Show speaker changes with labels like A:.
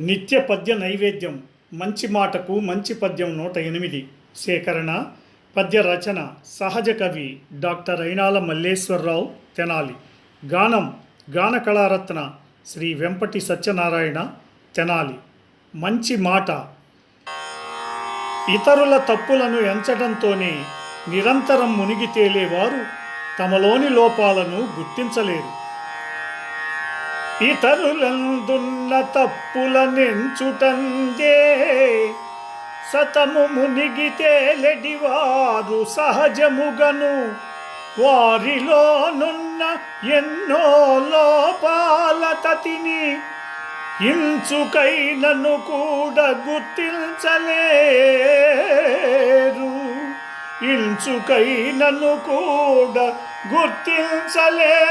A: నిత్య పద్య నైవేద్యం మంచి మాటకు మంచి పద్యం నూట ఎనిమిది. సేకరణ పద్య రచన సహజ కవి డాక్టర్ అయినాల మల్లేశ్వరరావు తెనాలి. గానం గాన కళారత్న శ్రీ వెంపటి సత్యనారాయణ తెనాలి. మంచి మాట. ఇతరుల తప్పులను ఎంచడంతోనే నిరంతరం మునిగి తేలేవారు తమలోని లోపాలను గుర్తించలేరు. ఇతరులందున్న తప్పులనెంచుటందే సతము మునిగి తేలెడివారు సహజముగను. వారిలోనున్న ఎన్నో లోపాల తతిని ఇంచుకైనను కూడా గుర్తించలేరు. ఇంచుకైనను కూడా గుర్తించలేరు.